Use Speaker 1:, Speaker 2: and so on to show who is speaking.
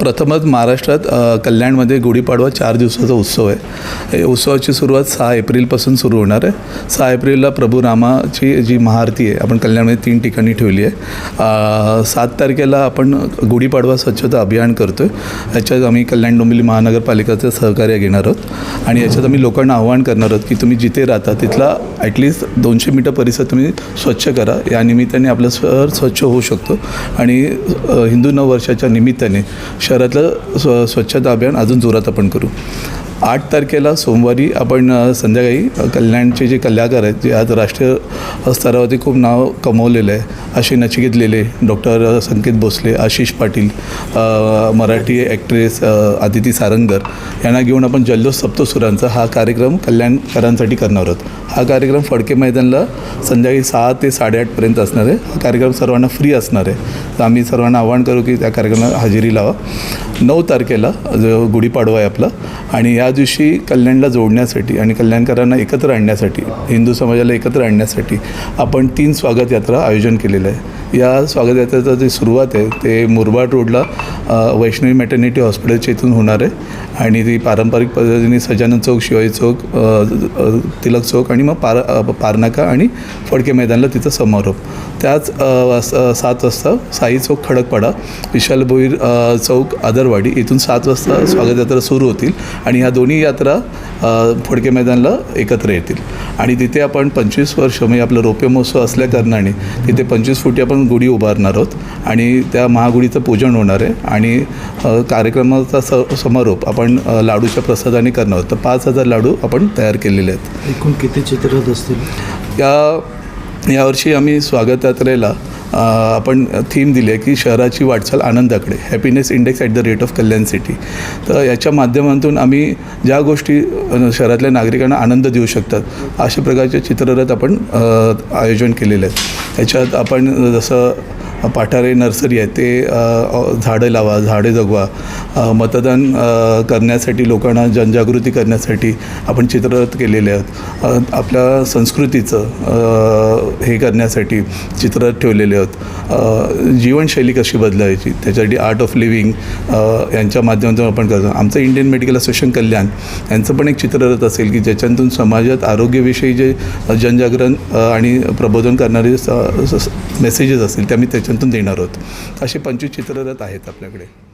Speaker 1: प्रथमच महाराष्ट्रात कल्याणमध्ये गुढीपाडवा चार दिवसाचा उत्सव आहे. हे उत्सवाची सुरुवात सहा एप्रिलपासून सुरू होणार आहे. सहा एप्रिलला प्रभू रामाची जी महाआरती आहे आपण कल्याणमध्ये तीन ठिकाणी ठेवली आहे. सात तारखेला आपण गुढीपाडवा स्वच्छता अभियान करतो आहे याच्यात आम्ही कल्याण डोंबिवली महानगरपालिकेचं सहकार्य घेणार आहोत. आणि याच्यात आम्ही लोकांना आव्हान करणार आहोत की तुम्ही जिथे राहता तिथला ॲटलिस्ट दोनशे मीटर परिसर तुम्ही स्वच्छ करा. या निमित्ताने आपलं शहर स्वच्छ होऊ शकतो. आणि हिंदू नववर्षाच्या निमित्ताने शहरातलं स्व स्वच्छता अभियान अजून जोरात आपण करू. आठ तारखेला सोमवारी आपण संध्याकाळी कल्याणचे जे कलाकार आहेत जे आज राष्ट्रीय स्तरावरती खूप नाव कमवलेलं आहे असे नचिकेत लेले डॉक्टर संकेत भोसले आशिष पाटील मराठी ॲक्ट्रेस आदिती सारंगर यांना घेऊन आपण जल्लोष सप्तसुरांचा हा कार्यक्रम कल्याणकरांसाठी करणार आहोत. हा कार्यक्रम फडके मैदानला संध्याकाळी सहा ते साडेआठपर्यंत असणार आहे. हा कार्यक्रम सर्वांना फ्री असणार आहे. तर आम्ही सर्वांना आवाहन करू की त्या कार्यक्रमाला हजेरी लावा. नऊ तारखेला जो गुढीपाडवा आहे आपला आणि या त्या दिवशी कल्याणला जोडण्यासाठी आणि कल्याणकरांना एकत्र आणण्यासाठी हिंदू समाजाला एकत्र आणण्यासाठी आपण तीन स्वागत यात्रा आयोजन केलेलं आहे. या स्वागत यात्रेचा जी सुरुवात आहे ते मुरबाड रोडला वैष्णवी मॅटर्निटी हॉस्पिटलच्या इथून होणार आहे. आणि ती पारंपरिक पद्धतीने सजानंद चौक शिवाजी चौक तिलक चौक आणि मग पार पारनाका आणि फडके मैदानला तिचा समारोप. त्याच सात वाजता साई चौक खडकपाडा विशाल भोईर चौक आदरवाडी इथून सात वाजता स्वागत यात्रा सुरू होतील आणि ह्या दोन्ही यात्रा फडके मैदानला एकत्र येतील. आणि तिथे आपण पंचवीस वर्ष म्हणजे आपलं रौप्य महोत्सव असल्याकारणाने तिथे पंचवीस फुटी आपण गुढी उभारणार आहोत आणि त्या महागुढीचं पूजन होणार आहे. आणि कार्यक्रमाचा स समारोप आपण लाडूच्या प्रसादाने करणार आहोत. तर पाच हजार लाडू आपण तयार केलेले आहेत.
Speaker 2: एकूण किती चित्ररथ असतील?
Speaker 1: या यावर्षी आम्ही स्वागत यात्रेला आपण थीम दिली आहे की शहराची वाटचाल आनंदाकडे happiness index at the rate of Kalyan city तर याच्या माध्यमातून आम्ही ज्या गोष्टी शहरातल्या नागरिकांना आनंद देऊ शकतात अशा प्रकारचे चित्ररथ आपण आयोजन केलेले आहेत. त्याच्यात आपण जसं पाठारे नर्सरी आहे ते झाडं लावा झाडे जगवा मतदान करण्यासाठी लोकांना जनजागृती करण्यासाठी आपण चित्ररथ केलेले आहेत. आपल्या संस्कृतीचं हे करण्यासाठी चित्ररथ ठेवलेले आहेत. जीवनशैली कशी बदलायची त्याच्यासाठी आर्ट ऑफ लिव्हिंग यांच्या माध्यमातून आपण करतो. आमचं इंडियन मेडिकल असोसिएशन कल्याण यांचं पण एक चित्ररथ असेल की ज्याच्यातून समाजात आरोग्यविषयी जे जनजागरण आणि प्रबोधन करणारे मेसेजेस असतील त्या मी त्याच्या त्याच्यातून देणार आहोत. असे पंचवीस चित्ररथ आहेत आपल्याकडे.